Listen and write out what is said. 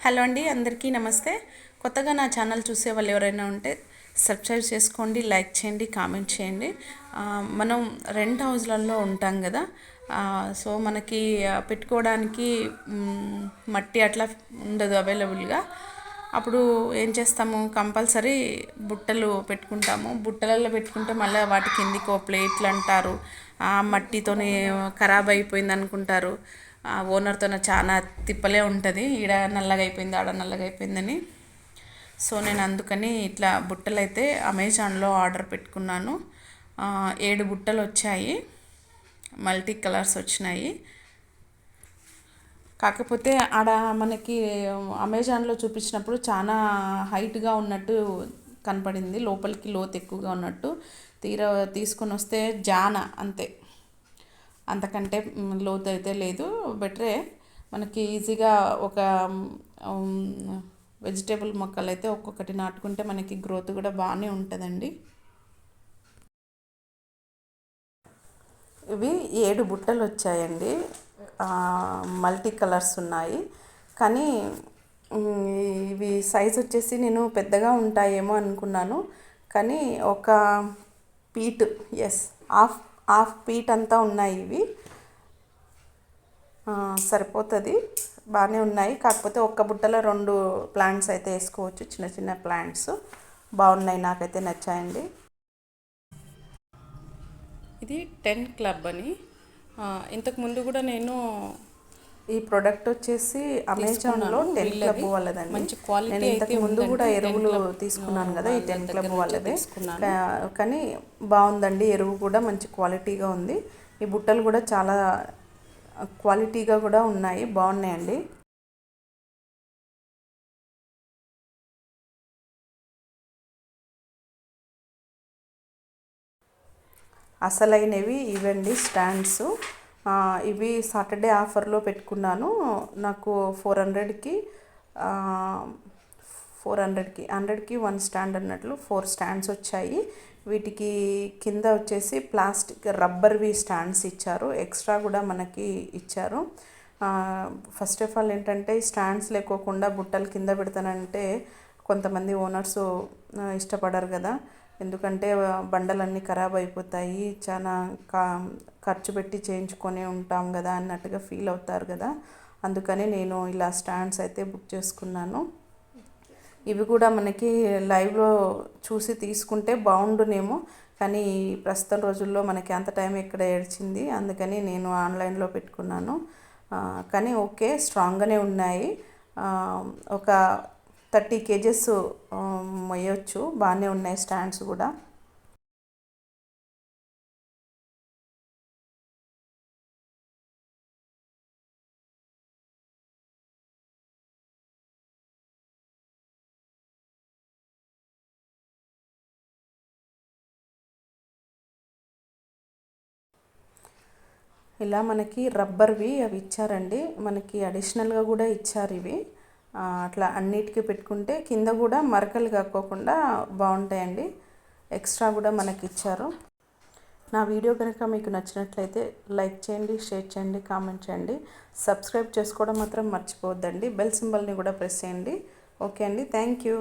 Hello అండి అందరికీ నమస్తే. కొత్తగా నా ఛానల్ చూసే వాళ్ళు ఎవరైనా ఉంటే సబ్స్క్రైబ్ చేసుకోండి లైక్ చేయండి కామెంట్ చేయండి. మనం రెంట్ హౌస్లలో ఉంటాం కదా. సో మనకి పెట్టుకోవడానికి మట్టి అట్లా ఉండదు అవైలబుల్గా. అప్పుడు ఏం చేస్తాము? కంపల్సరీ బుట్టలు పెట్టుకుంటాము. బుట్టలలో పెట్టుకుంటే మళ్ళీ వాటి కిందికి ఓ ప్లేట్లు అంటారు. ఆ మట్టితోనే ఖరాబ్ అయిపోయింది అనుకుంటారు ఓనర్తో చాలా తిప్పలే ఉంటుంది. ఈడ నల్లగా అయిపోయింది ఆడ నల్లగా అయిపోయిందని సో నేను అందుకని ఇట్లా బుట్టలు అయితే అమెజాన్లో ఆర్డర్ పెట్టుకున్నాను. ఏడు బుట్టలు వచ్చాయి మల్టీ కలర్స్ వచ్చినాయి. కాకపోతే ఆడ మనకి అమెజాన్లో చూపించినప్పుడు చాలా హైట్గా ఉన్నట్టు కనపడింది. లోపలికి లోతు ఎక్కువగా ఉన్నట్టు. తీరా తీసుకొని వస్తే జాన అంతే. అంతకంటే లోతు అయితే లేదు. బెటరే మనకి ఈజీగా ఒక వెజిటేబుల్ మొక్కలు అయితే ఒక్కొక్కటి నాటుకుంటే మనకి గ్రోత్ కూడా బాగానే ఉంటుందండి. ఇవి ఏడు బుట్టలు వచ్చాయండి. మల్టీ కలర్స్ ఉన్నాయి. కానీ ఇవి సైజ్ వచ్చేసి నేను పెద్దగా ఉంటాయేమో అనుకున్నాను. కానీ ఒక పీట్ ఎస్ హాఫ్ హాఫ్ పీట్ అంతా ఉన్నాయి ఇవి. సరిపోతుంది. బాగానే ఉన్నాయి. కాకపోతే ఒక్క బుట్టలో రెండు ప్లాంట్స్ అయితే వేసుకోవచ్చు. చిన్న చిన్న ప్లాంట్స్. బాగున్నాయి నాకైతే నచ్చాయండి. ఇది టెన్ క్లబ్ అని. ఇంతకుముందు ఇంతకు ముందు కూడా నేను ఈ ప్రోడక్ట్ వచ్చేసి అమెజాన్లో టెన్ క్లబ్ వాళ్ళదండి. మంచి quality నేను ఇంతకు ముందు కూడా. ఎరువులు 10 Club, తీసుకున్నాను కదా ఈ టెన్ క్లబ్ వాళ్ళదే. కానీ బాగుందండి ఎరువు కూడా మంచి క్వాలిటీగా ఉంది. ఈ బుట్టలు కూడా చాలా క్వాలిటీగా కూడా ఉన్నాయి బాగున్నాయండి. అసలైనవి ఇవండి స్టాండ్స్ ఇవి సాటర్డే ఆఫర్లో పెట్టుకున్నాను. నాకు ఫోర్ హండ్రెడ్కి ఫోర్ హండ్రెడ్కి హండ్రెడ్కి వన్ స్టాండ్ అన్నట్లు ఫోర్ స్టాండ్స్ వచ్చాయి. వీటికి కింద వచ్చేసి ప్లాస్టిక్ రబ్బర్వి స్టాండ్స్ ఇచ్చారు. ఎక్స్ట్రా కూడా మనకి ఇచ్చారు. ఫస్ట్ ఆఫ్ ఆల్ ఏంటంటే స్టాండ్స్ లేకోకుండా బుట్టలు కింద పెడతానంటే కొంతమంది ఓనర్స్ ఇష్టపడరు కదా. ఎందుకంటే బండలన్నీ ఖరాబ్ అయిపోతాయి. చాలా కా ఖర్చు పెట్టి చేయించుకొని ఉంటాం కదా అన్నట్టుగా ఫీల్ అవుతారు కదా. అందుకని నేను ఇలా స్టాండ్స్ అయితే బుక్ చేసుకున్నాను. ఇవి కూడా మనకి లైవ్లో చూసి తీసుకుంటే బాగుండునేమో కానీ ప్రస్తుతం రోజుల్లో మనకి అంత టైం ఎక్కడ ఏడ్చింది. అందుకని నేను ఆన్లైన్లో పెట్టుకున్నాను. కానీ ఓకే స్ట్రాంగ్గానే ఉన్నాయి. ఒక థర్టీ కేజెస్ మొయ్యొచ్చు. బాగానే ఉన్నాయి స్టాండ్స్ కూడా. ఇలా మనకి రబ్బర్వి అవి ఇచ్చారండి. మనకి అడిషనల్గా కూడా ఇచ్చారు ఇవి. అట్లా అన్నిటికీ పెట్టుకుంటే కింద కూడా మరకలు కాకోకుండా బాగుంటాయండి. ఎక్స్ట్రా కూడా మనకి ఇచ్చారు. నా వీడియో కనుక మీకు నచ్చినట్లయితే లైక్ చేయండి షేర్ చేయండి కామెంట్ చేయండి. సబ్స్క్రైబ్ చేసుకోవడం మాత్రం మర్చిపోవద్దండి. బెల్ సింబల్ని కూడా ప్రెస్ చేయండి. ఓకే అండి. Thank you.